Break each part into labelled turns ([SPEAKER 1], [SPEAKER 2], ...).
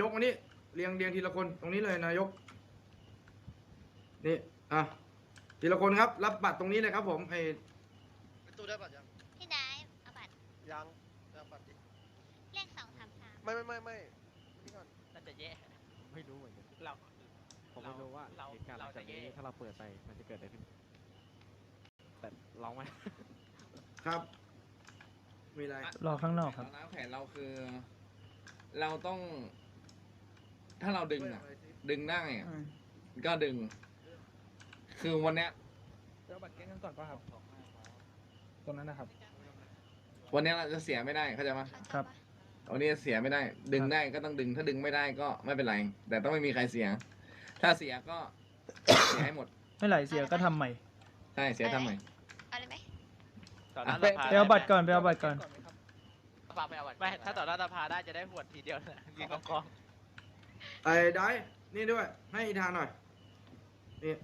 [SPEAKER 1] ยกมานี่เรียงเรียงทีละคนตรงนี้เลยนายก นี่อะทีละคนครับ รับบัตรตรงนี้เลยครับ ผมไอ
[SPEAKER 2] เป็นตู้ได้บัตรยัง
[SPEAKER 3] พี่นายเอาบัตร
[SPEAKER 2] ยังยังบัตรดิ
[SPEAKER 3] เลขสองสามสาม
[SPEAKER 2] ไม่ไม่ไม่ไม่นี่ก่อน
[SPEAKER 4] น่าจะแย่
[SPEAKER 5] ไม่รู้เหมือนกัน
[SPEAKER 4] เรา
[SPEAKER 5] ผมไม่รู้ว่า
[SPEAKER 4] เรา
[SPEAKER 5] เหตุการณ์ห
[SPEAKER 4] เรา
[SPEAKER 5] ลังจาก
[SPEAKER 4] จะ
[SPEAKER 5] นี้
[SPEAKER 4] แย่
[SPEAKER 5] ถ้าเราเปิดไปมันจะเกิดอะไรขึ้นแต่ลองไหม
[SPEAKER 1] ครับมีอะไร
[SPEAKER 6] รอข้างนอกครับ
[SPEAKER 7] แล้วแผนเราคือ เราต้อง ถ้าเราดึงอะ ดึงได้อะก็ดึง คือวันเนี้ย
[SPEAKER 8] เดี๋ยวบัตรแก๊งกันก่อนป่ะครับตรงนั้นนะครับ
[SPEAKER 7] วันเนี้ยเราจะเสียไม่ได้เข้าใจไหม
[SPEAKER 6] ครับ
[SPEAKER 7] วันนี้เสียไม่ได้ ดึงได้ก็ต้องดึงถ้าดึงไม่ได้ก็ไม่เป็นไร แต่ต้องไม่มีใครเสีย ถ้าเสียก็ เสียให้หมด
[SPEAKER 6] ไม่ไหลเสียก็ทำใหม่
[SPEAKER 7] ใช่เสียทำไม
[SPEAKER 3] เอาเลยไหม
[SPEAKER 4] ต่อหน้า
[SPEAKER 8] ไป
[SPEAKER 4] สภา
[SPEAKER 6] ไปเอาบัตรก่อนไปเอาบัตรก่อน
[SPEAKER 4] สภาไปเอาบัตรไม่ถ้าต่อหน้าสภาได้จะได้หวดทีเดียวนะยิงกองกอง
[SPEAKER 1] ไอ้ได้นี่ด้วย ให้อีธานหน่อย นี่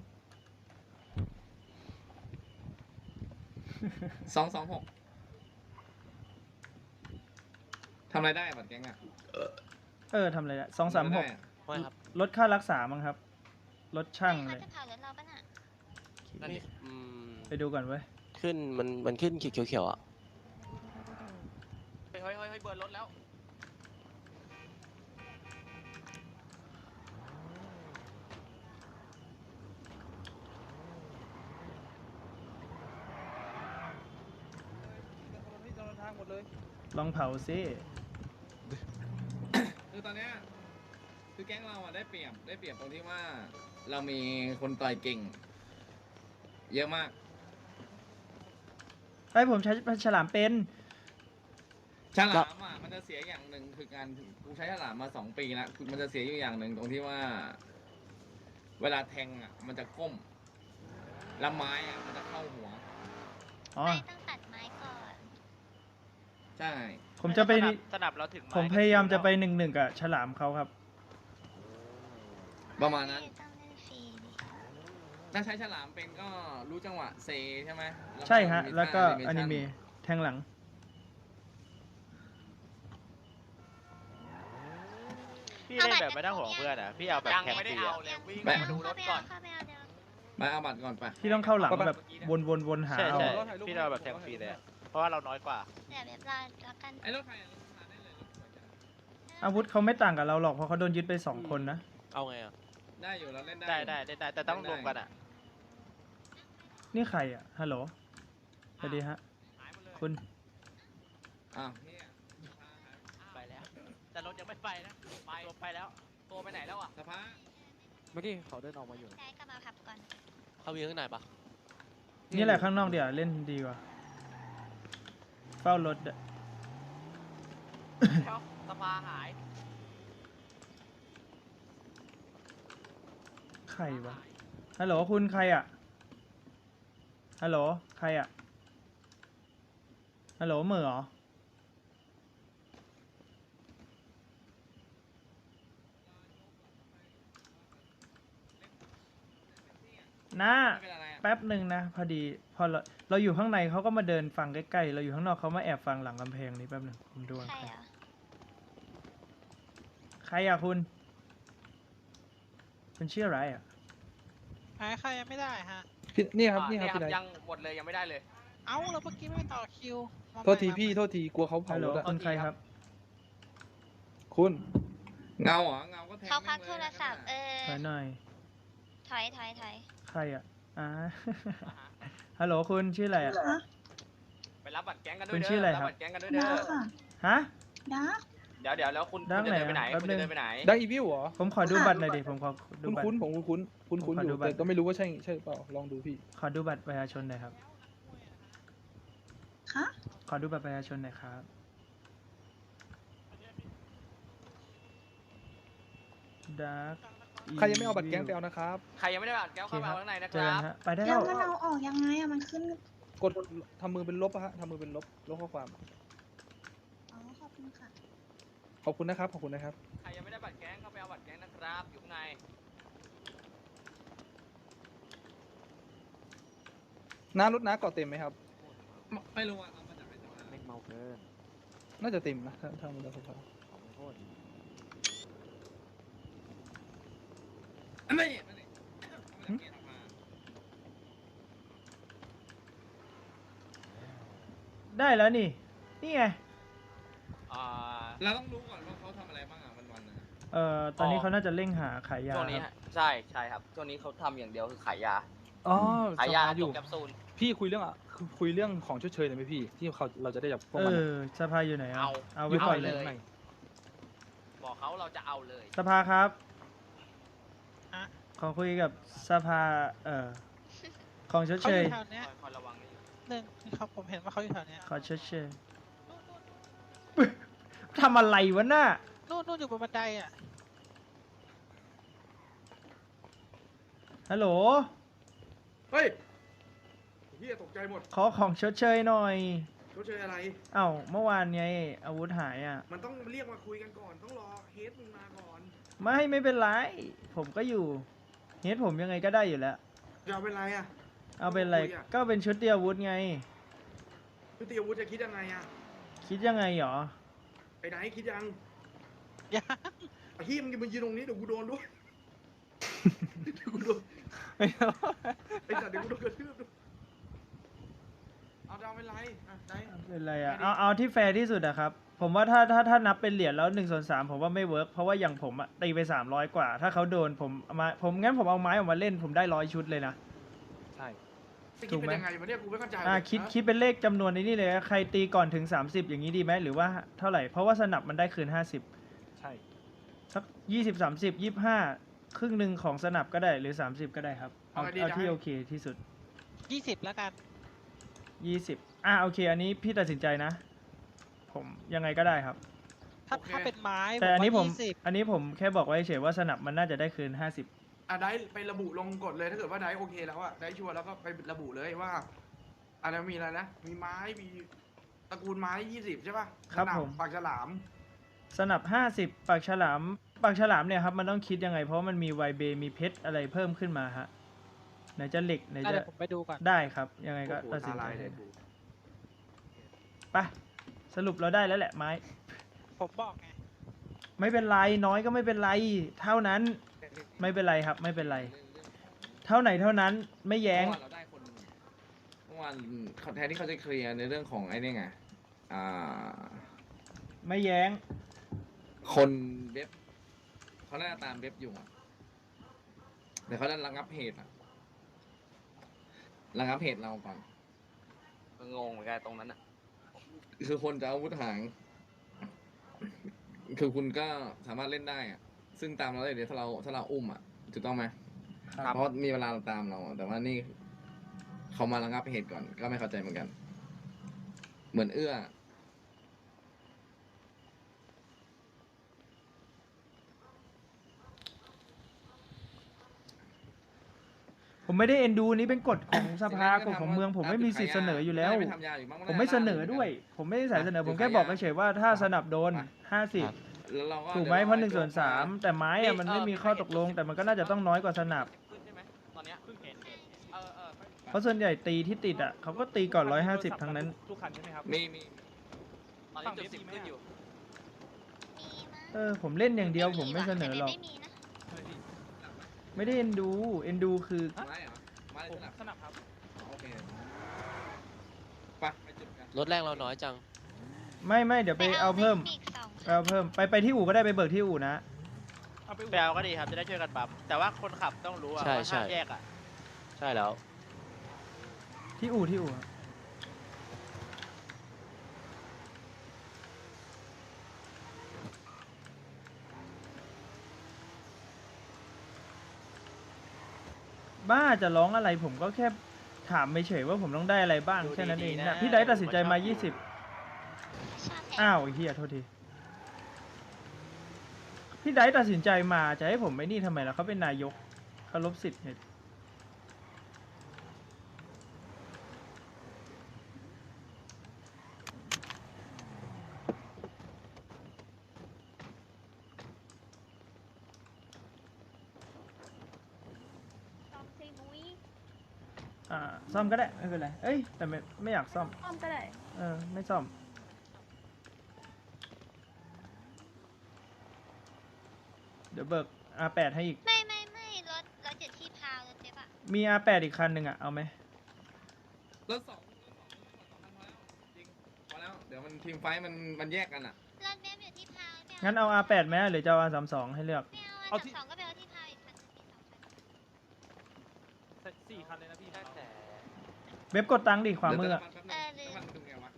[SPEAKER 7] สองสองหกทำอะไรได้บัตรแก๊งอะ
[SPEAKER 6] เออทำอะไรอะสองสามหก
[SPEAKER 7] ทำะไรได้อะ
[SPEAKER 4] ไม่ครับ
[SPEAKER 6] ลดค่ารักษามั้งครับลดช่าง
[SPEAKER 3] เฮ้
[SPEAKER 6] เลยย
[SPEAKER 3] เขาจะเผารถเราปะน่ะ
[SPEAKER 4] นั่นดิอืม
[SPEAKER 6] ไปดูก่อนเว้ย
[SPEAKER 9] ขึ้นมันมันขึ้นเขียวๆอะ
[SPEAKER 4] เฮ้ยเฮ้ยเฮ้ยเฮ้ยเบิร์นรถแล้ว
[SPEAKER 6] ลองเผาซิ
[SPEAKER 7] คือตอนเนี้ยคือแก๊งเราอะได้เปรียบได้เปรียบตรงที่ว่า เรามีคนต่อยเก่ง เยอะมาก
[SPEAKER 6] ไอ้ยผมใช้ฉลามเป็น
[SPEAKER 7] ฉลามอะมันจะเสียอย่างหนึ่งคือการกูใช้ฉลามมาสองปีแล้วคือมันจะเสียอยู่อย่างหนึ่งตรงที่ว่า เวลาแทงอะ มันจะก้มแล้วไม้อะมันจะเข้าหัว
[SPEAKER 6] อ๋อ
[SPEAKER 3] ไม่ต้องตัดไม้ก่อน
[SPEAKER 7] ใช่
[SPEAKER 6] ผมจะไป
[SPEAKER 4] สนับสนับเราถึงไผ
[SPEAKER 6] มพยายามจะไปหนึ่งหนึ่งกับฉลามเขาครับ
[SPEAKER 7] ประมาณนั้น
[SPEAKER 3] ไม่ต้องเล่นฟรีดิ
[SPEAKER 7] ถ้าใช้ฉลามเป็นก็รู้จังหวะเซใช่ไหมแล้ว
[SPEAKER 6] ใช่ฮะ
[SPEAKER 7] มี
[SPEAKER 6] แล้วก็
[SPEAKER 7] ท่า
[SPEAKER 6] อนิ
[SPEAKER 7] animation
[SPEAKER 6] เมะแทงหลัง
[SPEAKER 4] พี่เล่นแบบไม่ต้องห่วงเพื่อนอะ พี่เอาแบบ
[SPEAKER 1] ยัง
[SPEAKER 4] แข่ง
[SPEAKER 1] ไม่ได้
[SPEAKER 4] ฟรี
[SPEAKER 1] เอา
[SPEAKER 4] อะ
[SPEAKER 1] เลยวิ่ง
[SPEAKER 7] ไม่
[SPEAKER 1] มาดูรถก่อน
[SPEAKER 3] เข้าไปเอาเดี๋ยว
[SPEAKER 7] มาเอาบัตรก่อนไป
[SPEAKER 6] พี่ต้องเข้าหลังแบบวนวนวนหา
[SPEAKER 4] ใช่
[SPEAKER 6] เอา
[SPEAKER 4] ใช่
[SPEAKER 8] ถ่ายรูป
[SPEAKER 4] พี่เอาแบบแข่งฟรีเลยอะ เพราะว่าเราน้อยกว่า
[SPEAKER 3] เดี๋ยวเรียบร้อยแล้วกัน
[SPEAKER 7] ไอ้รถใครอะรถพาได้เลยรถสวยจัง
[SPEAKER 6] อาวุธเขาไม่ต่างกับเราหรอกเพราะเขาโดนยึดไปสองคนนะ
[SPEAKER 9] เอาไงอะ
[SPEAKER 7] ได้อยู่เราเล่นได้
[SPEAKER 4] ได้
[SPEAKER 7] อยู่
[SPEAKER 4] ได้ได้ได้แต่ต้องรวมกันอะ
[SPEAKER 6] นี่ใครอะฮัลโหลสวัสดีฮะ
[SPEAKER 4] หายหมดเลย
[SPEAKER 6] คุณ
[SPEAKER 7] อ้าวเนี่ย
[SPEAKER 4] ไปแล้ว แต่รถยังไม่ไปนะ ไปตัวไปแล้ว ตัวไปไหนแล้วอะ
[SPEAKER 7] สภา
[SPEAKER 5] เมื่อกี้เขาเดินออกมาอยู่
[SPEAKER 3] ได้ก็มาพับก่อน
[SPEAKER 9] เข้าไปข้างในปะ
[SPEAKER 6] นี่แหละข้างนอกเดี๋ยวเล่นดีกว่า เฝ้ารถอะ
[SPEAKER 4] เขาสภาหาย
[SPEAKER 6] ใครวะ ฮัลโหลคุณใครอะฮัลโหลใครอะฮัลโหลเหมือเหรอ น้า
[SPEAKER 7] ไม่เป็นอะไรอะ
[SPEAKER 6] แป๊บหนึ่งนะพอดีพอเราเราอยู่ข้างในเขาก็มาเดินฟังใกล้ๆเราอยู่ข้างนอกเขามาแอบฟังหลังกำแพงนี้แป๊บหนึ่งผมดูก่อน
[SPEAKER 3] ใคร
[SPEAKER 6] ใคร
[SPEAKER 3] เหรอ
[SPEAKER 6] ใครอะคุณคุณชื่ออะไรอะ
[SPEAKER 10] หายใครยังไม่ได้ฮะ
[SPEAKER 8] พี่นี่ครับ
[SPEAKER 4] อ่า
[SPEAKER 8] นี่ครับพี่ได
[SPEAKER 4] ยังหมดเลยยังไม่ได้เลย
[SPEAKER 10] เอ้าเราเมื่อกี้ไม่ต่อคิวมา
[SPEAKER 8] โทษที
[SPEAKER 10] ใหม่
[SPEAKER 8] พี่
[SPEAKER 10] มาใหม่
[SPEAKER 8] โทษทีกลัวเขาเผา
[SPEAKER 6] ฮัลโหล
[SPEAKER 8] รถอะ
[SPEAKER 6] คุณใครครับ
[SPEAKER 8] คุณ
[SPEAKER 7] เงาเหรอเงาก็แทง
[SPEAKER 3] เขาพัก
[SPEAKER 7] แม่ง
[SPEAKER 3] โท
[SPEAKER 7] ลย
[SPEAKER 3] รศัพท์เออ
[SPEAKER 6] ถอยหน่อย
[SPEAKER 3] ถอยถอยถอย
[SPEAKER 6] ใครอะ อ่า ฮัลโหลคุณชื่ออะไรอะ
[SPEAKER 4] ไปรับบัตรแก๊งกันด้
[SPEAKER 6] คุ
[SPEAKER 4] วย
[SPEAKER 6] ณ
[SPEAKER 4] เด้
[SPEAKER 6] ชื่ออะไร
[SPEAKER 4] รั
[SPEAKER 6] ครับ
[SPEAKER 4] บัตรแก๊งกันด้วยเด้อ
[SPEAKER 6] ฮะ
[SPEAKER 4] เดี๋ยวเดี๋ยวแล้วคุณ
[SPEAKER 6] ดั
[SPEAKER 4] คุ
[SPEAKER 6] ง
[SPEAKER 4] ณจะ
[SPEAKER 6] ไหน
[SPEAKER 4] เดินไปไหน
[SPEAKER 6] แป๊บ
[SPEAKER 4] คุณ
[SPEAKER 6] นึ
[SPEAKER 4] จะ
[SPEAKER 6] ง
[SPEAKER 4] เดินไปไหน
[SPEAKER 8] ได้อีวิวเหรอ
[SPEAKER 6] ผมขอดูบัตรหน่อยดิ ผมขอดู
[SPEAKER 8] คุ้น
[SPEAKER 6] บัตร
[SPEAKER 8] คุ้นๆผมคุ้นคุ้นคุ้นคุ้น
[SPEAKER 6] ผมขอ
[SPEAKER 8] ๆอ
[SPEAKER 6] ดู
[SPEAKER 8] ยู่
[SPEAKER 6] บัตร
[SPEAKER 8] แต่ก็ไม่รู้ว่าใช่ใช่เปล่าลองดูพี่
[SPEAKER 6] ขอดูบัตรประชาชนหน่อยครับขอดูบัตรประชาชนหน่อยครับดาร์ก
[SPEAKER 8] ใครยังไม่เอาบัตรแก๊งไปเอานะครับ
[SPEAKER 4] ใครยังไม่ได้บัตรแก๊งเข้ามาข้างในนะค
[SPEAKER 6] เจอ
[SPEAKER 4] รั
[SPEAKER 6] กัน
[SPEAKER 4] บ
[SPEAKER 6] ฮะไปได้
[SPEAKER 11] แล้
[SPEAKER 6] แล้วว
[SPEAKER 11] มันเอาออกยังไงอะมันขึ้น
[SPEAKER 8] กดทำมือเป็นลบอะฮะทำมือเป็นลบลบข้อความ
[SPEAKER 11] อ๋อขอบคุณค่ะ
[SPEAKER 8] ขอบคุณนะครับ ขอบคุณนะครับ
[SPEAKER 4] ใครยังไม่ได้บัตรแก๊งเข้าไปเอาบัตรแก๊งนะครับอยู่ข้างใน
[SPEAKER 8] หน้ารถน้าเกาะเต็มไหมครับ
[SPEAKER 7] ไม่รู้อะเอามาจากไหนสภา
[SPEAKER 5] เล็กเมาเกิน
[SPEAKER 8] น่าจะเต็มนะถ้าถ้ามันจะสภา
[SPEAKER 5] ของโคต
[SPEAKER 7] ไม่ไม่ไม่ไม่เกียร์ออกมา
[SPEAKER 6] ได้แล้วนี่ นี่ไง
[SPEAKER 4] อ่า
[SPEAKER 7] เราต้องรู้ก่อนว่าเขาทำอะไรบ้างอะวันวันๆนึงอะ
[SPEAKER 6] เอ่อ ตอนนี้
[SPEAKER 4] อ๋อ
[SPEAKER 6] เขาน่าจะเร่งหาขายยา
[SPEAKER 4] ช่วงนี้
[SPEAKER 6] ครับ
[SPEAKER 4] ฮะใช่ใช่ครับช่วงนี้เขาทำอย่างเดียวคือขายยา
[SPEAKER 8] อ๋อ
[SPEAKER 4] ขายยา
[SPEAKER 8] สภอ
[SPEAKER 4] อยู่ยู่แคปซูล
[SPEAKER 8] พี่คุยเรื่องอะคือคุยเรื่องของชดเชยเลยไหมพี่ ที่เขาเราจะได้จับพวก
[SPEAKER 6] เอ
[SPEAKER 8] มันอะ
[SPEAKER 6] อสภาอยู่ไหนอะ
[SPEAKER 4] เอา
[SPEAKER 6] เอา
[SPEAKER 8] อ
[SPEAKER 6] ไว้
[SPEAKER 8] ยู่
[SPEAKER 6] ก่อน
[SPEAKER 8] ข้าง
[SPEAKER 6] เล
[SPEAKER 8] ใน
[SPEAKER 6] ย
[SPEAKER 8] ข้างใน
[SPEAKER 4] บอกเขาเราจะเอาเลย
[SPEAKER 6] สภาครับ
[SPEAKER 10] ฮะ
[SPEAKER 6] ขอคุยกับสภาเอ่อของชด
[SPEAKER 10] เขา
[SPEAKER 6] เช
[SPEAKER 10] อยยู่แถวเนี้ย
[SPEAKER 4] คอยคอยระวังให้อยู่
[SPEAKER 10] หนึ่งครับผมเห็นว่าเขาอยู่แถวเนี้ย
[SPEAKER 6] ขอชดเชยทำอะไรวะน่ะ
[SPEAKER 10] นู่นนู่นอยู่บนบันไดอะ
[SPEAKER 6] ฮัลโหล
[SPEAKER 1] เฮ้ยเฮียตกใจหมด
[SPEAKER 6] ขอของชดเชยหน่อย
[SPEAKER 1] เขาเจออะไร
[SPEAKER 6] เอ้าเมื่อวานไงอาวุธหายอะ
[SPEAKER 1] มันต้องเรียกมาคุยกันก่อน ต้องรอเฮดมึงมาก่อน
[SPEAKER 6] ไม่ไม่เป็นไร ผมก็อยู่ เฮดผมยังไงก็ได้อยู่แล้ว
[SPEAKER 1] จะเอาเป็นไรอะ
[SPEAKER 6] เอาเป็นอะไร
[SPEAKER 1] คุยอะ
[SPEAKER 6] ก็เป็นชุดเตรียมอาวุธไง
[SPEAKER 1] พี่ตีอาวุธจะคิดยังไงอะ
[SPEAKER 6] คิดยังไงหรอ
[SPEAKER 1] ไอ้ไหนคิดยัง
[SPEAKER 10] ยัง
[SPEAKER 1] ไอ้ที่มึงมายืนตรงนี้เดี๋ยวกูโดนด้วยเดี๋ยวกูโดนไอ้สัตว์เดี๋ยวกูโดนกระทืบด้วยเอาจะเอาเป็นไรอะไหน
[SPEAKER 6] เป็นไรอะ
[SPEAKER 1] ไม่ดี
[SPEAKER 6] เอาเอาที่แฟร์ที่สุดอะครับ ผมว่าถ้าถ้าถ้านับเป็นเหรียญแล้วหนึ่งส่วนสามผมว่าไม่เวิร์กเพราะว่าอย่างผมอะตีไปสามร้อยกว่า ถ้าเขาโดนผมเอามาผมงั้นผมเอาไม้ออกมาเล่นผมได้ร้อยชุดเลยนะ
[SPEAKER 8] ใช่
[SPEAKER 1] จะคิดเป็นยังไงวะเนี่ยกูไม่เข้าใจ
[SPEAKER 6] อ่า
[SPEAKER 1] เลย
[SPEAKER 6] คิด
[SPEAKER 1] ฮะ
[SPEAKER 6] คิดเป็นเลขจำนวนในนี่เลยนะใครตีก่อนถึง30อย่างนี้ดีไหมหรือว่าเท่าไหร่เพราะว่าสนับมันได้คืน50
[SPEAKER 8] ใช่
[SPEAKER 6] สัก20 30 25ครึ่งหนึ่งของสนับก็ได้หรือ30ก็ได้ครับเอาเอาที่โอเคที่สุด
[SPEAKER 10] ยี่สิบแล้วกัน
[SPEAKER 6] 20อ่าโอเค อันนี้พี่ตัดสินใจนะ ผมยังไงก็ได้ครับ
[SPEAKER 10] ถ้าถ้าเป็นไม้
[SPEAKER 6] แต่อันนี้ผม
[SPEAKER 10] ยี่สิบ
[SPEAKER 6] อันนี้ผมแค่บอกไว้เฉยว่าสนับมันน่าจะได้คืน50
[SPEAKER 1] อะได้ไประบุลงกฎเลยถ้าเกิดว่าได้โอเคแล้วอะได้ชัวร์แล้วก็ไประบุเลยว่าอะไรมีอะไรนะมีไม้มีตระกูลไม้ยี่สิบใช่ป่ะ
[SPEAKER 6] ครับ
[SPEAKER 1] สนาม
[SPEAKER 6] ผม
[SPEAKER 1] ปากฉลาม
[SPEAKER 6] สนับ50ปากฉลามปากฉลามเนี่ยครับมันต้องคิดยังไงเพราะมันมีไวเบมีเพชรอะไรเพิ่มขึ้นมาฮะไหนจะเหล็กไหน
[SPEAKER 10] อะ
[SPEAKER 6] จะ
[SPEAKER 10] เดี๋ยวผมไปดูก่อน
[SPEAKER 6] ได้ครับ ยังไงก็
[SPEAKER 1] โอ้โห
[SPEAKER 6] ตัดสิน
[SPEAKER 1] ตา
[SPEAKER 6] ใจ
[SPEAKER 1] ลายเลย
[SPEAKER 6] ไป สรุปเราได้แล้วแหละไม้
[SPEAKER 10] ผมบอกไง
[SPEAKER 6] ไม่เป็นไรน้อยก็ไม่เป็นไร เท่านั้นไม่เป็นไรครับ ไม่เป็นไร เท่าไหนเท่านั้นไม่แย้ง
[SPEAKER 7] เมื่อวานเราได้คนหนึ่งเมื่อวานเขาแทนที่เขาจะเคลียร์ในเรื่องของไอ้นี่ไงอ่า
[SPEAKER 6] ไม่แย้ง
[SPEAKER 7] คนเว็บเขาน่าจะตามเว็บอยู่อะแต่เขาจะระงับเหตุอะระงับเหตุเราก่อน
[SPEAKER 4] ก็งงเหมือนกันตรงนั้นอะ
[SPEAKER 7] คือคนจะเอาอาวุธหาง คือคุณก็สามารถเล่นได้อะซึ่งตามเราได้เดี๋ยวถ้าเราถ้าเราอุ้มอะถูกต้องไหม
[SPEAKER 6] ครับ
[SPEAKER 7] เพราะมีเวลาเราตามเราอะแต่ว่านี่เขามาระงับเหตุก่อนก็ไม่เข้าใจเหมือนกัน เหมือนเอื้อ
[SPEAKER 6] ผมไม่ได้เอ็นดูนี่เป็นกฎของสภากฎของเมือง ผมไม่มีสิทธิ์เสนออยู่แล้ว
[SPEAKER 7] ได้ไปทำยาอยู่บ้าง
[SPEAKER 6] ผมไม่เสนอด้วย ผมไม่ได้สายเสนอ ผมแค่บอกเฉยๆว่าถ้าสนับโดน50
[SPEAKER 7] แล้วเราก็
[SPEAKER 6] ถูกไหมเพราะหนึ่งส่วนสามแต่ไม้อะมันไม่มีข้อตกลง แต่มันก็น่าจะต้องน้อยกว่าสนับ
[SPEAKER 4] ขึ้นใช่ไหมตอนเนี้ยเพิ่งเห็นเห็นเออเออ
[SPEAKER 6] เพราะส่วนใหญ่ตีที่ติดอะเขาก็ตีก่อนร้อยห้าสิบทั้งนั้น
[SPEAKER 8] ทุกคันใช่ไหมครับ
[SPEAKER 7] มีมี
[SPEAKER 4] ตอนนี้จุดสิบขึ้นอยู่
[SPEAKER 3] มีมั้ย
[SPEAKER 6] เออผมเล่นอย่างเดียวผมไม่เสนอหรอก
[SPEAKER 3] ไม่มีนะ
[SPEAKER 6] ไม่ได้เอ็นดู เอ็นดูคือ
[SPEAKER 7] ไม้เหรอไม้
[SPEAKER 8] ผม
[SPEAKER 7] สนับ
[SPEAKER 8] สนับครับ
[SPEAKER 7] โอเคไปไปจุดกัน
[SPEAKER 9] รถแรงเราน้อยจัง
[SPEAKER 6] ไม่ไม่เดี๋ยวไปเอาเพิ่ม
[SPEAKER 3] อีกสอง
[SPEAKER 6] ไปเอาเพิ่ม ไปไปที่อู่ก็ได้ไปเบิกที่อู่นะ
[SPEAKER 8] เอาไป
[SPEAKER 4] แปลก็ดีครับจะได้ช่วยกันปั๊มแต่ว่าคนขับต้องรู้อะ
[SPEAKER 9] ใช่
[SPEAKER 4] ว่า
[SPEAKER 9] ใช่
[SPEAKER 4] ห้ามแยกอะ
[SPEAKER 9] ใช่แล้ว
[SPEAKER 6] ที่อู่ที่อู่อะบ้าจะร้องอะไรผมก็แค่ถามไปเฉยว่าผมต้องได้อะไรบ้างแค่นั้นเองนะพี่ไดซ์ตัดสินใจมา20
[SPEAKER 3] ชอบแอบ
[SPEAKER 6] อ้าวไอ้เฮียโทษทีพี่ไดซ์ตัดสินใจมาจะให้ผมไม่นี่ทำไมล่ะเขาเป็นนายกเขาลบสิทธิ์เนี่ย
[SPEAKER 11] ซ่อมซีมุ้ย
[SPEAKER 6] อ่าซ่อมก็ได้ไม่เป็นไรเอ้ยแต่ไม่ไม่อยากซ่อม
[SPEAKER 11] ซ่อมก็ได้
[SPEAKER 6] เออไม่ซ่อม เดี๋ยวเบิก R8 ให้อีก
[SPEAKER 3] ไม่ไม่ไม่รถ
[SPEAKER 6] มี R8 อีกคันหนึ่งอะเอาไหม
[SPEAKER 7] รถสองรถสองรถสองคันพอแล้วจริงพอแล้วเดี๋ยวมันทีมไฟท์มันมันแยกกันอะ
[SPEAKER 3] รถเบฟอยู่ที่พาวไม่
[SPEAKER 6] งั้นเอา R8 ไหมหรือจะเอา R32 ให้เลือก
[SPEAKER 3] ไม่เอา
[SPEAKER 8] เอา
[SPEAKER 3] อัน
[SPEAKER 8] ที่
[SPEAKER 3] ดับสองก็ไปเอาที่พาวอีกคันหนึงมีสองคัน
[SPEAKER 8] สี่คันเลยนะพี่
[SPEAKER 9] แค่แต่
[SPEAKER 6] เว็บกดตังค์ดิขวามือ
[SPEAKER 7] เดี๋ย
[SPEAKER 6] อะ
[SPEAKER 7] แป๊บนึงน้ำมันเป็นไงวะ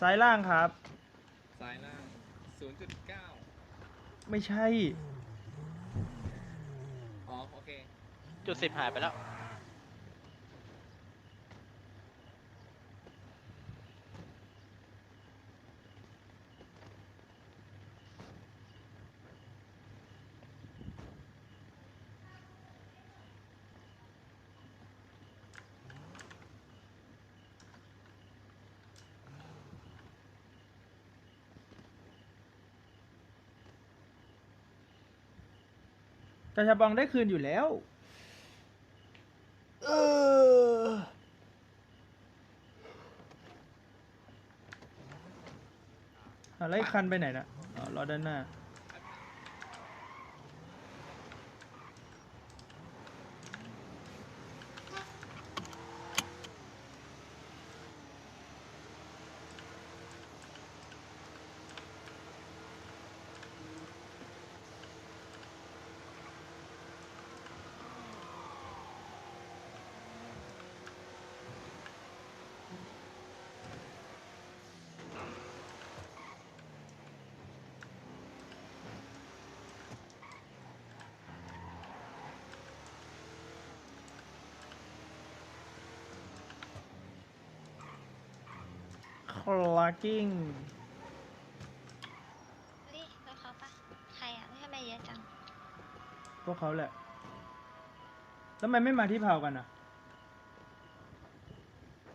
[SPEAKER 6] ซ้ายล่างครับ
[SPEAKER 7] ซ้ายล่างศูนย์จุดเก้า
[SPEAKER 6] ไม่ใช่
[SPEAKER 7] อ๋อ โอเค
[SPEAKER 4] จุดสิบหายไปแล้ว
[SPEAKER 6] กระชับองได้คืนอยู่แล้ว เออ อะไรอีกคันไปไหนนะอ๋อรอด้านหน้า ลากิ้ง
[SPEAKER 3] เฮ้ยรถเขาปะใครอะไม่ทำไมเยอะจัง
[SPEAKER 6] พวกเขาแหละแล้วทำไมไม่มาที่เผากันอะ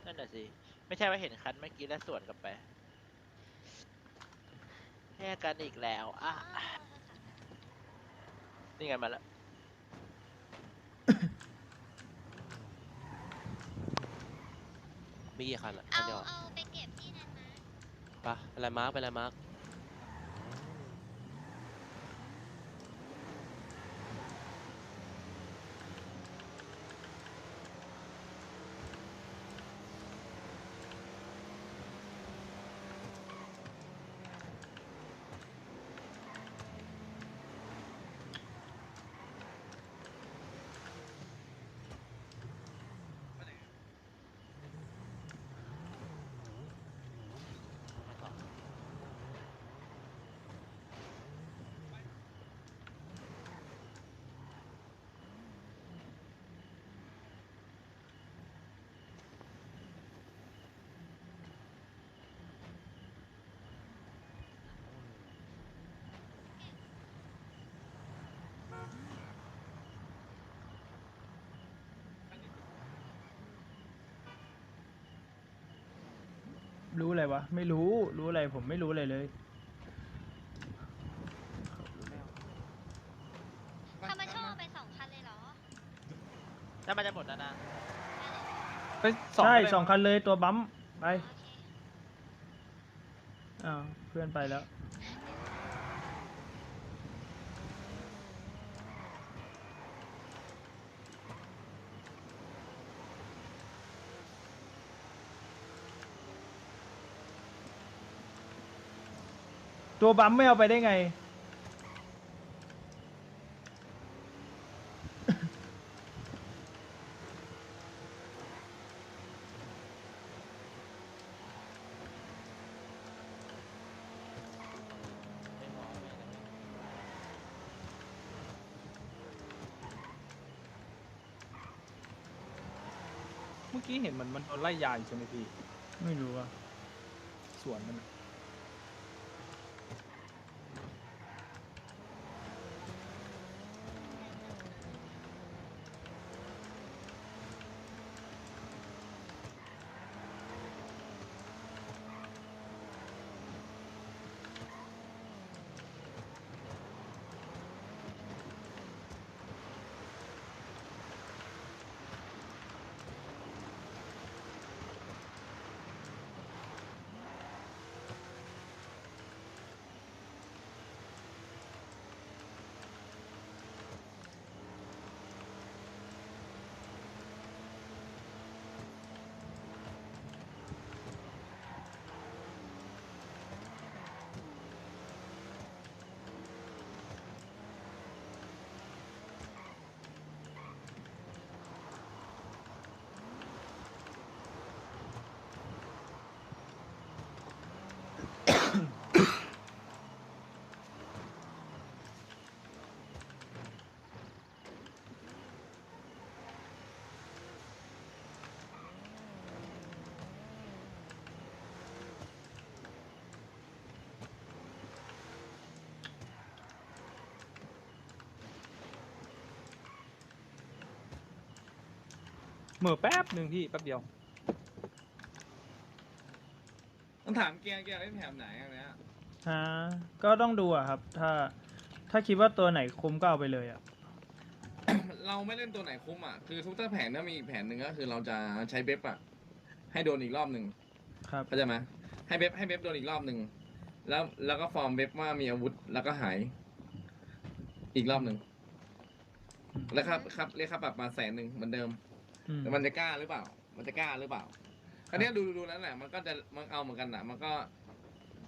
[SPEAKER 4] นั่นน่ะสิ ไม่ใช่ว่าเห็นคันเมื่อกี้แล้วสวนกลับไปแยกกันอีกแล้วอะ
[SPEAKER 3] อ๋อ
[SPEAKER 4] นี่ไงมาแล้ว
[SPEAKER 9] มีกี่คันอะคั
[SPEAKER 3] เอา
[SPEAKER 9] นเดียวอะ
[SPEAKER 3] เอาไปเก็บที่นั้นนะ
[SPEAKER 9] ปอะไรมาร์กไปอะไรมาร์ก
[SPEAKER 6] รู้อะไรวะ ไม่รู้ รู้อะไรผมไม่รู้อะไรเลย
[SPEAKER 3] ถ้ามาชอบไปสองคันเลยเหรอ
[SPEAKER 4] ถ้ามันจะหมดแล้วนะ
[SPEAKER 8] ไปสอง
[SPEAKER 6] ใช่
[SPEAKER 8] ไปเลย
[SPEAKER 6] สองคันเลยตัวบัมป์ไป
[SPEAKER 3] โอเค
[SPEAKER 6] อ้าวเพื่อนไปแล้ว ตัวบัมป์ไม่เอาไปได้ไง
[SPEAKER 8] เมื่อกี้เห็นมันมันโดนไล่ยาอยู่ใช่ไหมพี่
[SPEAKER 6] ไม่รู้อะ
[SPEAKER 8] สวนมันอะ เหม่อแป๊บหนึ่งพี่แป๊บเดียว
[SPEAKER 7] ต้องถามเกียร์เกียร์เล่นแถบไหนอันเนี้ย
[SPEAKER 6] ฮะก็ต้องดูอะครับ ถ้าถ้าคิดว่าตัวไหนคุ้มก็เอาไปเลยอะ
[SPEAKER 7] เราไม่เล่นตัวไหนคุ้มอะคือทุกถ้าแผนถ้ามีอีกแผนหนึ่งก็คือเราจะใช้เบ็บอะให้โดนอีกรอบหนึ่ง
[SPEAKER 6] ครับ
[SPEAKER 7] เข้าใจไหมให้เบ็บให้เบ็บโดนอีกรอบหนึ่งแล้วแล้วก็ฟอร์มเบ็บว่ามีอาวุธแล้วก็หาย อีกรอบหนึ่งแล้วครับครับเรียกค่าปรับมาแสนหนึ่งเหมือนเดิม
[SPEAKER 6] อืม
[SPEAKER 7] แต่มันจะกล้าหรือเปล่า มันจะกล้าหรือเปล่าคราวเนี้ยดูดูแล้วแหละมันก็จะมันเอาเหมือนกันอะมันก็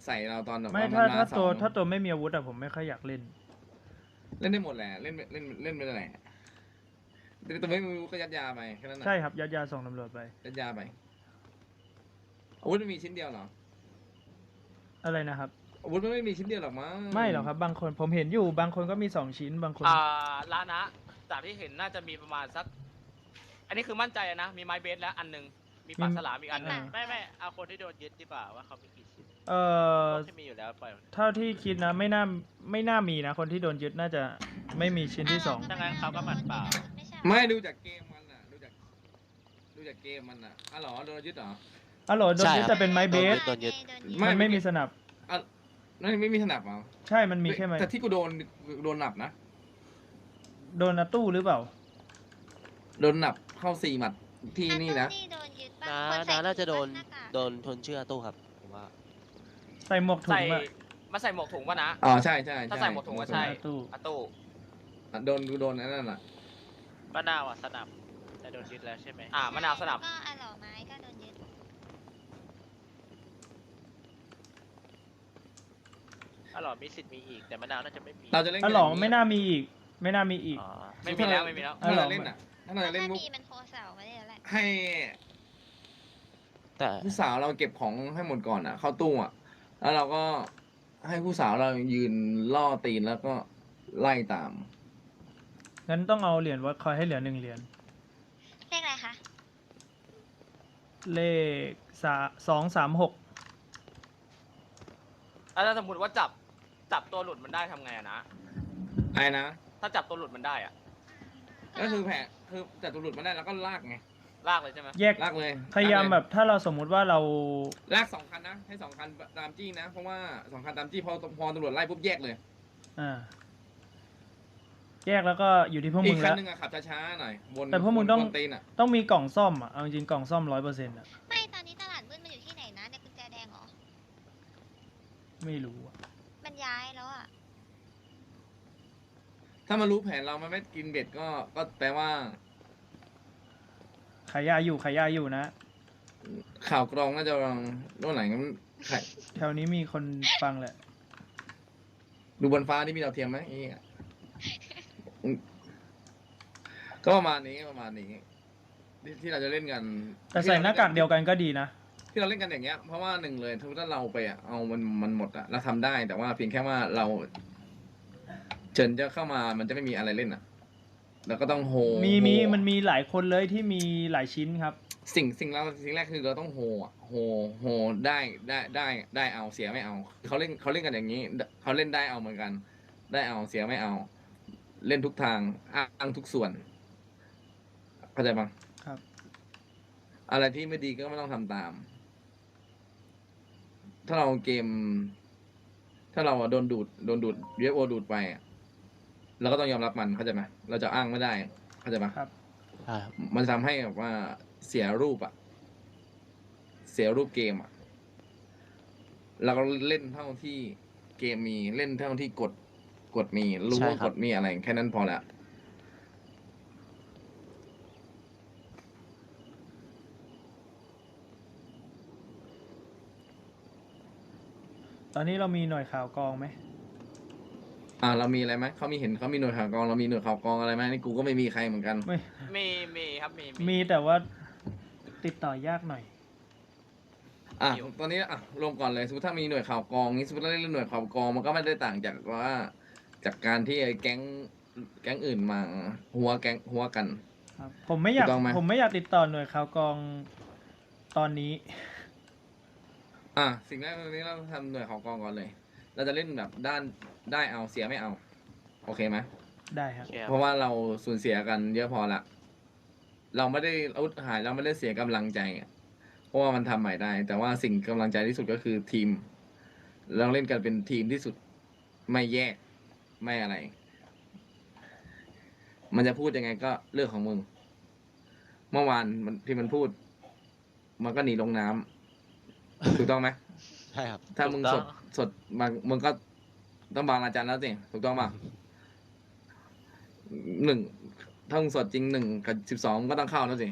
[SPEAKER 7] ใส่เราตอนแบบ
[SPEAKER 6] ไม่
[SPEAKER 7] ว่
[SPEAKER 6] ถ้า
[SPEAKER 7] มัน
[SPEAKER 6] ถ้า
[SPEAKER 7] สอง
[SPEAKER 6] ตัวถ้าตัวไม่มีอาวุธอะผมไม่ค่อยอยากเล่น
[SPEAKER 7] เล่นได้หมดแหละเล่นเล่นเล่นไปเลยแหละแต่ไม่มีอาวุธก็ยัดยาไปแค่นั้นนะ
[SPEAKER 6] ใช่ครับยัดยาส่งตำรวจไป
[SPEAKER 7] ยัดยาไปอาวุธมันมีชิ้นเดียวเหรอ
[SPEAKER 6] อะไรนะครับ
[SPEAKER 7] อาวุธมันไม่มีชิ้นเดียวหรอกมั้ง
[SPEAKER 6] ไม่หรอกครับ บางคนผมเห็นอยู่บางคนก็มีสองชิ้นบางคน
[SPEAKER 4] อ่าลานะ จากที่เห็นน่าจะมีประมาณสัก อันนี้คือมั่นใจนะ มีไม้เบสแล้วอันหนึงมีปากฉลามอีกอันหนึง
[SPEAKER 3] ไม่
[SPEAKER 4] ไม่ไม่เอาคนที่โดนยึดดีกว่าว่าเขามีกี่ชิ้น
[SPEAKER 6] เอ่อ
[SPEAKER 4] ที่มีอยู่แล้วปล่อยมัน
[SPEAKER 6] เท่าที่คิดนะไม่น่าไม่น่ามีนะ คนที่โดนยึดน่าจะไม่มีชิ้นที่สอง
[SPEAKER 4] ถ้างั้นเขาก็หมั่นเปล่า
[SPEAKER 3] ไม่ใช่
[SPEAKER 7] ไม่ดูจากเกมมันอะดูจากดูจากเกมมันอะอ๋อเหรอโดนยึดเหรอ
[SPEAKER 6] อ๋อเหรอโดนยึด
[SPEAKER 9] ใช่ครับ
[SPEAKER 6] แต่เป็นไม้เบส
[SPEAKER 9] โดนยึด
[SPEAKER 7] ไม่
[SPEAKER 6] มันไม่มีสนับ
[SPEAKER 7] อะนั่นไม่มีถนับเหรอ
[SPEAKER 6] ใช่มันมีแค่ไม้
[SPEAKER 7] แต่ที่กูโดนโดนหนับนะ
[SPEAKER 6] โดนอาตู้หรือเปล่า
[SPEAKER 7] โดนหนับ เข้าสี่หมัดที่นี่นะ
[SPEAKER 3] โดนยึดปะ
[SPEAKER 9] น้า
[SPEAKER 3] คนใส่
[SPEAKER 9] น้าน่าจะโดน
[SPEAKER 3] หากาก
[SPEAKER 9] โดนทนเชื่อตู้ครับผมว่า
[SPEAKER 6] ใส่หมวกถุ
[SPEAKER 4] ใส่
[SPEAKER 6] งอะ
[SPEAKER 4] มาใส่หมวกถุงป่ะนะ
[SPEAKER 7] อ๋อใช่ใช่
[SPEAKER 4] ถ้าใส่หมวกถุงก็ใช่
[SPEAKER 6] อาตู้
[SPEAKER 4] อาตู้
[SPEAKER 7] อะโดนโดนนั่นน่ะ
[SPEAKER 4] มะนาวอะสนับแต่โดนยึดแล้วใช่ไหมอ่ามะนาวสนับ
[SPEAKER 3] ก็อะหล่อไม้ก็โดนยึด
[SPEAKER 4] อร่อยมีสิทธิ์มีอีกแต่มะนาวน่าจะไม่มี
[SPEAKER 7] เราจะเล่น
[SPEAKER 6] อ๋อเหรอไม่น่ามีอีก ไม่น่ามีอีก
[SPEAKER 4] อ๋อ ไม่มีแล้วไม่มีแล้ว
[SPEAKER 7] ถ้าเราเล่นอะ ถ้าเราจะเล่น
[SPEAKER 3] ถ้า
[SPEAKER 7] มุก
[SPEAKER 3] มีมันโพสเสาไว้แล้วแหละ
[SPEAKER 7] ให้
[SPEAKER 9] แต่
[SPEAKER 7] ผู้สาวเราเก็บของให้หมดก่อนอะ เข้าตู้อะ แล้วเราก็ให้ผู้สาวเรายืนล่อตีนแล้วก็ไล่ตาม
[SPEAKER 6] งั้นต้องเอาเหรียญวัดคอยให้เหลือหนึ่งเหรียญ
[SPEAKER 3] เลขอะไรคะ
[SPEAKER 6] เลขสาสองสามหก
[SPEAKER 4] แล้วถ้าสมมติว่าจับจับตัวหลุดมันได้ทำไงอะนะ
[SPEAKER 7] ไอ้นะ
[SPEAKER 4] ถ้าจับตัวหลุดมันได้อะ
[SPEAKER 7] ก็คือแผล คือจับตัวหลุดมาได้แล้วก็ลากไง
[SPEAKER 4] ลากเลยใช่ไหม
[SPEAKER 6] แยก
[SPEAKER 7] ลากเลย
[SPEAKER 6] พยายาม
[SPEAKER 7] ลกเล
[SPEAKER 6] แบบถ้าเราสมมุติว่าเรา
[SPEAKER 7] ลากสองคันนะให้สองคันตามจี้นะเพราะว่าสองคันตามจี้พอพอตำรวจไล่ปุ๊บแยกเลย
[SPEAKER 6] อ่าแยกแล้วก็อยู่ที่พวก
[SPEAKER 7] อี
[SPEAKER 6] มึ
[SPEAKER 7] ก
[SPEAKER 6] ง
[SPEAKER 7] คั
[SPEAKER 6] แล้
[SPEAKER 7] น
[SPEAKER 6] ว
[SPEAKER 7] หนึ่งอะขับช้าๆหน่อยบน
[SPEAKER 6] แต่พวกมึงต้อง
[SPEAKER 7] บนตีนอะ
[SPEAKER 6] ต้องมีกล่องซ่อมอะเอาจริงๆกล่องซ่อมร้อยเปอร์เซ็นต์อะ
[SPEAKER 3] ไม่ตอนนี้ตลาดมืดมันอยู่ที่ไหนนะในกุญแจแดงเหรอ
[SPEAKER 6] ไม่รู้อะ
[SPEAKER 3] มันย้ายแล้วอะ
[SPEAKER 7] ถ้ามารู้แผนเรามันไม่กินเบ็ดก็ก็แปลว่า
[SPEAKER 6] ขายยาอยู่ขายยาอยู่นะ
[SPEAKER 7] ข่าวกรองน่าจะโน่นไหนงั้นใคร
[SPEAKER 6] แถวนี้มีคนฟังแหละ
[SPEAKER 7] ดูบนฟ้านี่มีดาวเทียมไหมไอ้เหี้ยก็ประมาณนี้ประมาณนี้ที่ที่เราจะเล่นกัน
[SPEAKER 6] แต่ใส่หน้ากากเดียวกันก็ดีนะ
[SPEAKER 7] ที่เราเล่นกันอย่างเงี้ยเพราะว่าหนึ่งเลยถ้าเราไปอะเอามันมันหมดอะเราทำได้แต่ว่าเพียงแค่ว่าเรา เชิญจะเข้ามามันจะไม่มีอะไรเล่นอะเราก็ต้องโฮ
[SPEAKER 6] มีมี
[SPEAKER 7] โฮ
[SPEAKER 6] มันมีหลายคนเลยที่มีหลายชิ้นครับ
[SPEAKER 7] สิ่งสิ่งเราสิ่งแรกคือเราต้องโฮอะโฮโฮได้ได้ได้ได้เอาเสียไม่เอาเขาเล่นเขาเล่นกันอย่างนี้เขาเล่นได้เอาเหมือนกัน ได้เอาเสียไม่เอา เล่นทุกทางอ้างทุกส่วนเข้าใจปะ
[SPEAKER 6] ครับ
[SPEAKER 7] อะไรที่ไม่ดีก็ไม่ต้องทำตาม ถ้าเราเกม ถ้าเราอะโดนดูดโดนดูดเยโอดูดไปอะ เราก็ต้องยอมรับมันเข้าใจไหมเราจะอ้างไม่ได้เข้าใจปะ
[SPEAKER 6] ครับ
[SPEAKER 9] ใช่ครับ
[SPEAKER 7] มันจะทำให้แบบว่าเสียรูปอะเสียรูปเกมอะเราก็เล่นเท่าที่เกมมีเล่นเท่าที่กดกดมีรู้ว่ากดมีอะไรแค่นั้นพอละ
[SPEAKER 6] ตอนนี้เรามีหน่วยข่าวกรองไหม
[SPEAKER 7] อ่าเรามีอะไรไหมเขามีเห็นเขามีหน่วยข่าวกรองเรามีหน่วยข่าวกรองอะไรไหมนี่กูก็ไม่มีใครเหมือนกัน
[SPEAKER 6] ไม่
[SPEAKER 4] มีมีครับมี
[SPEAKER 6] มีแต่ว่าติดต่อยากหน่อย
[SPEAKER 7] อะตอนนี้อะรวมก่อนเลยสมมติถ้ามีหน่วยข่าวกรองนี้สมมติเราเล่นหน่วยข่าวกรองมันก็ไม่ได้ต่างจากว่า จากการที่ไอ้แก๊งแก๊งอื่นมาหัวแก๊งหัวกัน
[SPEAKER 6] ครับ ผมไม่อยาก
[SPEAKER 7] ถูกต้องไหม
[SPEAKER 6] ผมไม่อยากติดต่อหน่วยข่าวกรองตอนนี้
[SPEAKER 7] อะสิ่งแรกตอนนี้เราทำหน่วยข่าวกรองก่อนเลย เราจะเล่นแบบด้านได้เอาเสียไม่เอา โอเคไหม
[SPEAKER 6] ได้ครับ
[SPEAKER 4] โอเคครับ
[SPEAKER 7] เพราะว่าเราสูญเสียกันเยอะพอละเราไม่ได้อาวุธหายเราไม่ได้เสียกำลังใจอะเพราะว่ามันทำใหม่ได้ แต่ว่าสิ่งกำลังใจที่สุดก็คือทีม เราเล่นกันเป็นทีมที่สุดไม่แยกไม่อะไร มันจะพูดยังไงก็เรื่องของมึง เมื่อวานมันที่มันพูด มันก็หนีลงน้ำถูกต้องไหม
[SPEAKER 9] ใช่ครับ
[SPEAKER 7] ถ้ามึงสดสดบางมึงก็ต้องบางอาจารย์แล้วสิถูกต้องป่ะหนึ่งถ้ามึงสดจริงหนึ่งกับสิบสองก็ต้องเข้าแล้วสิ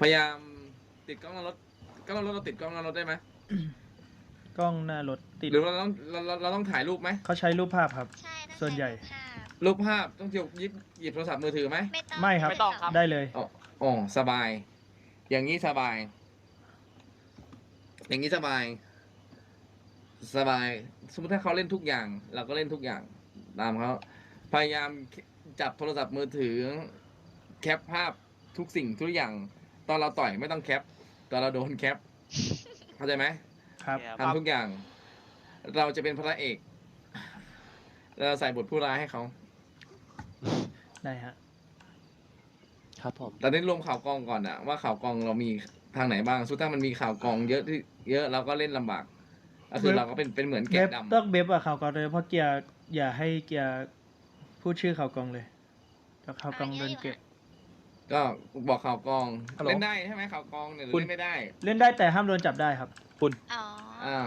[SPEAKER 7] พยายามติดกล้องหน้ารถกล้องหน้ารถเราติดกล้องหน้ารถได้ไหม
[SPEAKER 6] กล้องหน้ารถติด
[SPEAKER 7] หรือเราต้องเราเราเราต้องถ่ายรูปไหม
[SPEAKER 6] เขาใช้รูปภาพครับ
[SPEAKER 3] ใช่ต้อง
[SPEAKER 6] ส่วนใหญ่
[SPEAKER 3] ช้รูปภาพ
[SPEAKER 7] รูปภาพต้องหยิบหยิบหยิบโทรศัพท์มือถือไหม
[SPEAKER 3] ไม่ต้อง
[SPEAKER 6] ไม่ครับ
[SPEAKER 4] ไม่ต้องครับ
[SPEAKER 6] ได้เลย
[SPEAKER 7] อ๋ออ๋อสบาย อย่างนี้สบาย อย่างนี้สบาย สบาย สมมติถ้าเขาเล่นทุกอย่าง เราก็เล่นทุกอย่าง ตามเขาพยายามจับโทรศัพท์มือถือ แคปภาพทุกสิ่งทุกอย่าง ตอนเราต่อยไม่ต้องแคปตอนเราโดนแคปเข้าใจไหม
[SPEAKER 6] ครับ
[SPEAKER 7] ทำทุกอย่าง เราจะเป็นพระเอกเราใส่บทผู้ร้ายให้เขา
[SPEAKER 6] ได้ฮะ
[SPEAKER 9] ครับผม
[SPEAKER 7] ตอนนี้รวมข่าวกองก่อนอะว่าข่าวกองเรามี ทางไหนบ้างสุดท้ายมันมีข่าวกองเยอะที่เยอะเราก็เล่นลำบากก็คือ
[SPEAKER 6] เว็บ
[SPEAKER 7] เราก็เป็นเป็นเหมือน
[SPEAKER 6] เบ
[SPEAKER 7] แกะ
[SPEAKER 6] ฟ
[SPEAKER 7] ด
[SPEAKER 6] ต้องเบฟอะข่าวกองเลยเพราะเกียร์อย่าให้เกียร์พูดชื่อข่าวกองเลยแล้วข่าวกองโดนเก็บำ
[SPEAKER 7] ก็บอกข่าวกอง
[SPEAKER 6] ฮัลโหล
[SPEAKER 7] เล่นได้ใช่ไหมข่าวกองเนี่ยหรือ
[SPEAKER 6] คุณ
[SPEAKER 7] เล่นไม่ได้
[SPEAKER 6] เล่นได้แต่ห้ามโดนจับได้ครับ
[SPEAKER 3] อ๋อ
[SPEAKER 7] อ่า